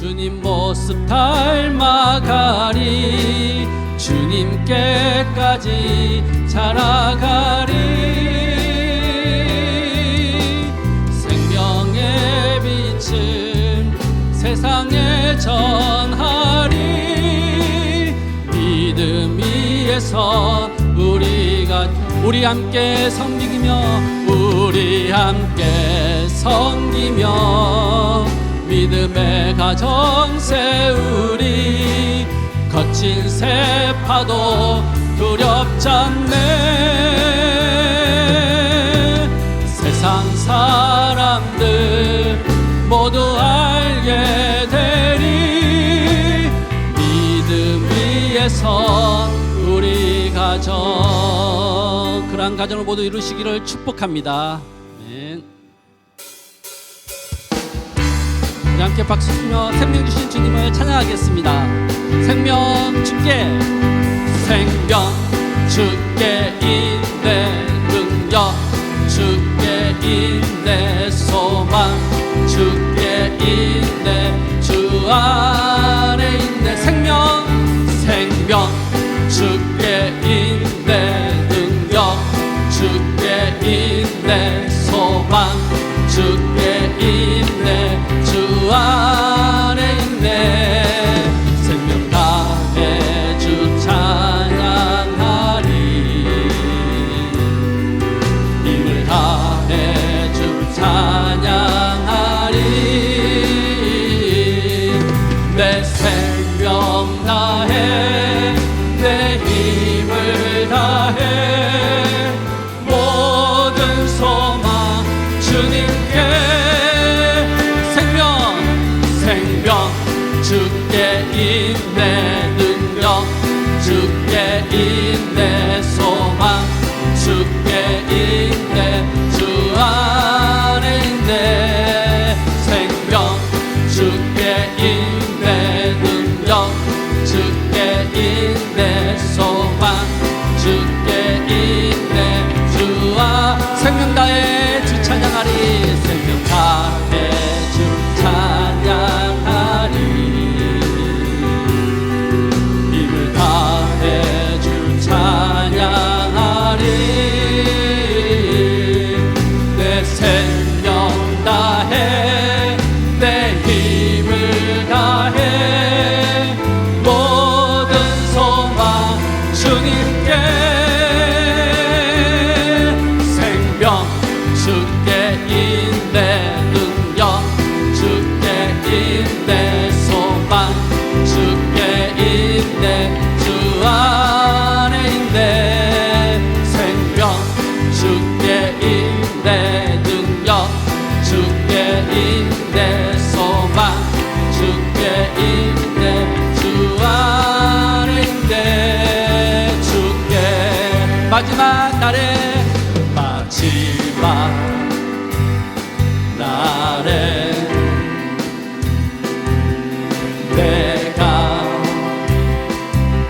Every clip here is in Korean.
주님 모습 닮아가리 주님께까지 자라가리. 생명의 빛을 세상에 전하리. 믿음 위에서 우리가 우리 함께 섬기며 우리 함께 섬기며 믿음의 가정 세우리. 거친 세파도 두렵지 않네. 세상 사람들 모두 알게 되리. 믿음 위에서 우리 가정. 그러한 가정을 모두 이루시기를 축복합니다 함께 박수 치며 생명 주신 주님을 찬양하겠습니다. 생명 주께 생명 주께 있네 능력 주께 있네 소망 주께 있네 주 안에 있네. 생명 생명 주께 생명 주께 있네 능력 주께 있네 소 마지막 날에 마지막 날에 내가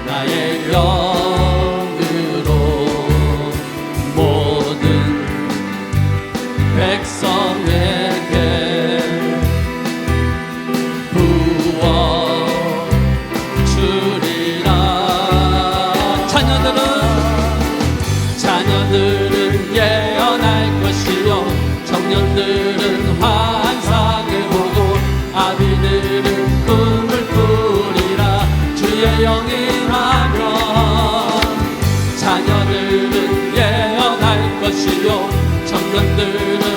나의 영으로 모든 백성 learn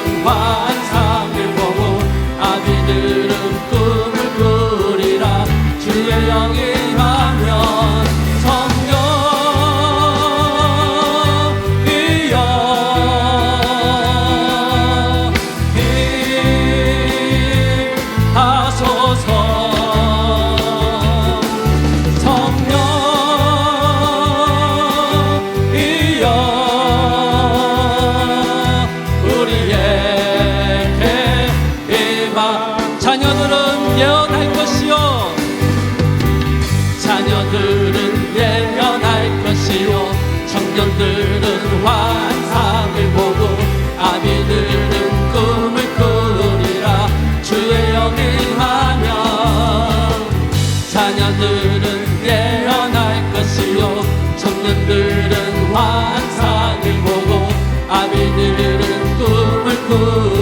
Oh.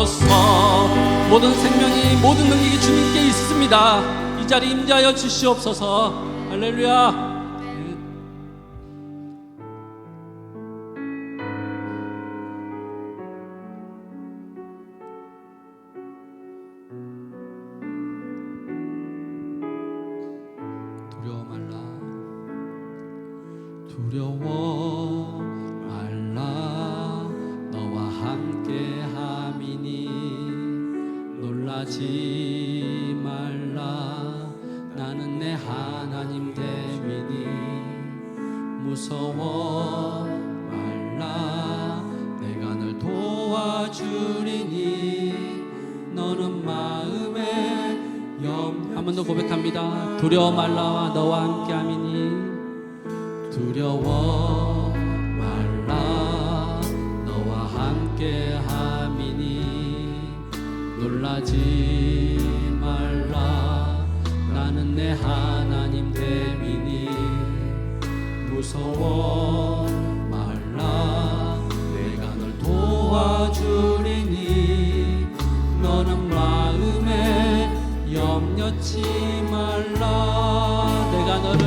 임하소서 모든 생명이 모든 능력이 주님께 있습니다. 이 자리 임자여 주시옵소서. 할렐루야. 두려워 말라. 두려워 무서워. 말라. 내가 널 도와주리니 너는 마음에 염 한번 더 고백합니다. 두려워 말라 너와 함께 함이니. 두려워 말라. 너와 함께 함이니. 놀라지 말라. 나는 내 하나 무서워 말라. 내가 널 도와주리니 너는 마음에 염려치 말라. 내가 너를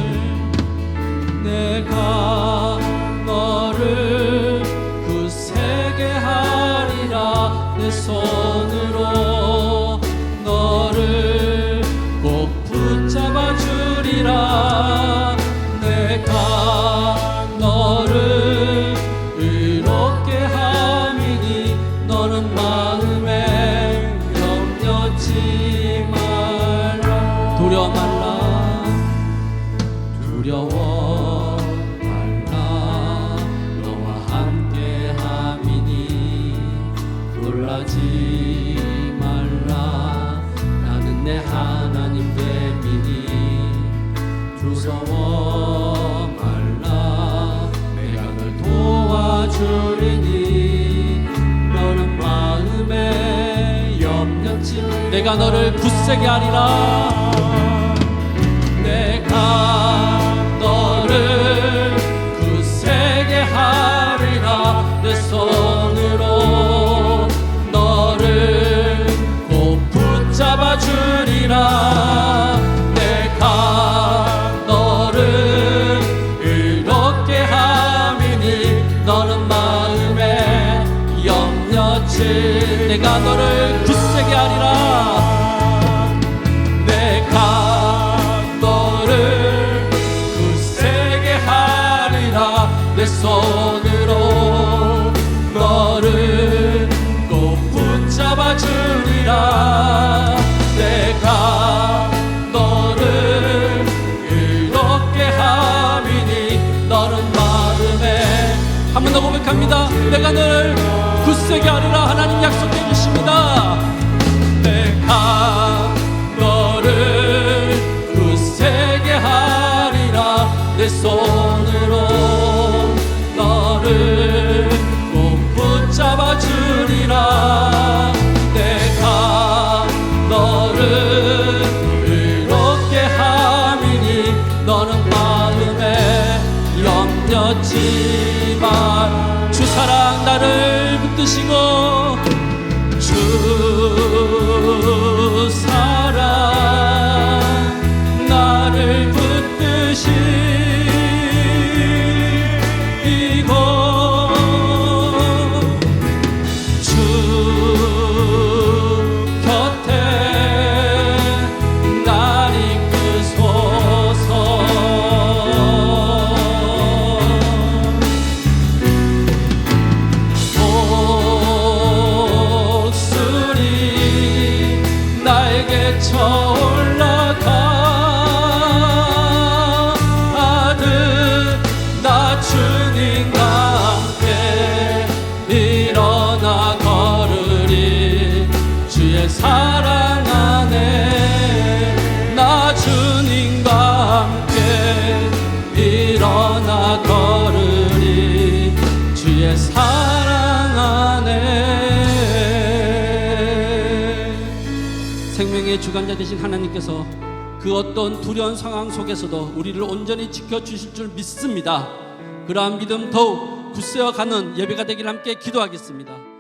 내가 너를 굳세게 하리라. 내손 나는 내 하나님 마음에 염려치 내가 너를 굳세게 하리라 내가 너를 굳세게 하리라 염려치 마주 사랑 나를 붙드시고 주 사랑 나를 붙드시고 생명의 주관자 되신 하나님께서 그 어떤 두려운 상황 속에서도 우리를 온전히 지켜주실 줄 믿습니다. 그러한 믿음 더욱 굳세어 가는 예배가 되길 함께 기도하겠습니다.